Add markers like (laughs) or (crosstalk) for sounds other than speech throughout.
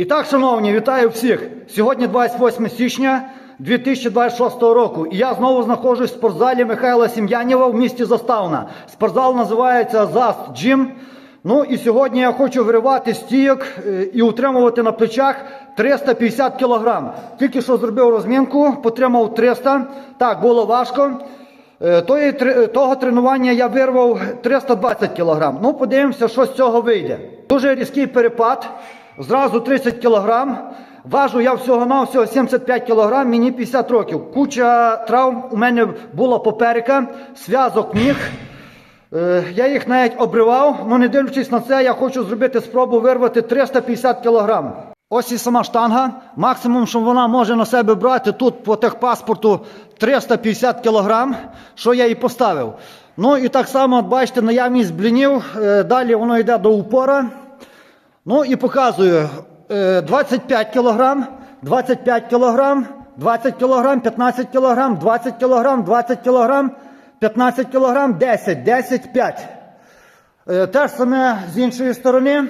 І так, шановні, вітаю всіх. Сьогодні 28 січня 2026 року. І я знову знаходжусь в спортзалі Михайла Сім'янєва в місті Заставна. Спортзал називається ЗАСТ Джим. Ну і сьогодні я хочу виривати стійок е, і утримувати на плечах 350 кг. Тільки що зробив розмінку, потримав 300. Так, було важко. Е, тої того тренування я вирвав 320 кг. Ну, подивимося, що з цього вийде. Дуже різкий перепад. Зразу 30 кг. Важу я всього на всього 75 кг, мені 50 років. Куча травм у мене була поперека, зв'язок ніг. Е, Я їх навіть обривав, але не дивлячись на це, я хочу зробити спробу вирвати 350 кг. Ось і сама штанга. Максимум, що вона може на себе брати тут по техпаспорту 350 кг, що я і поставив. Ну і так само, бачите, наявність блінів. Е, Далі воно йде до упора. Ну і показую е, 25 кг, 25 кг, 20 кг, 15 кг, 20 кг, 20 кг, 15 кг, 10, 10, 5. Е, Те ж саме з іншої сторони.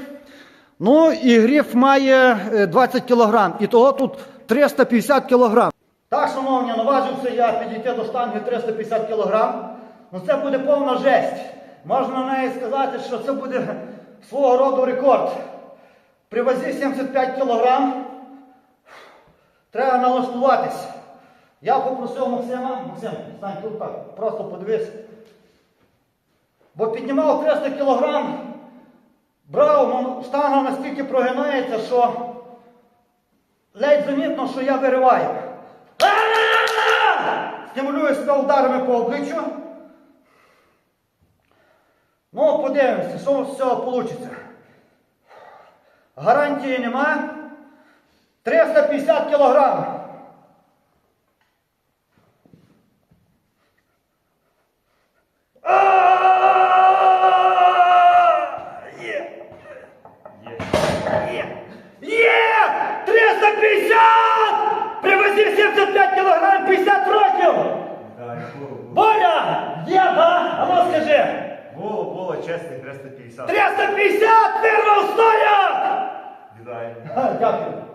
Ну і гриф має е, 20 кг. І того тут 350 кг. Так, шановні, наважився я підійти до штанги 350 кг. Ну це буде повна жесть. Можна навіть сказати, що це буде свого роду рекорд. При вазі 75 кг треба налаштуватись. Я попросив Максима, Максим, стань тут так, просто подивись. Бо піднімав 300 кг, брав, ну, штанга настільки прогинається, що ледь замітно, що я вириваю. Стимулюю себе ударами по обличчю. Ну, подивимося, що з цього вийде. Гарантії нема. 350 кілограм. А! Є! Є! Є! 350! При вазі 75 кілограм 50 років! Боля! Є. А ну скажи! було, було чесних 350. 350 вирвав Right. (laughs)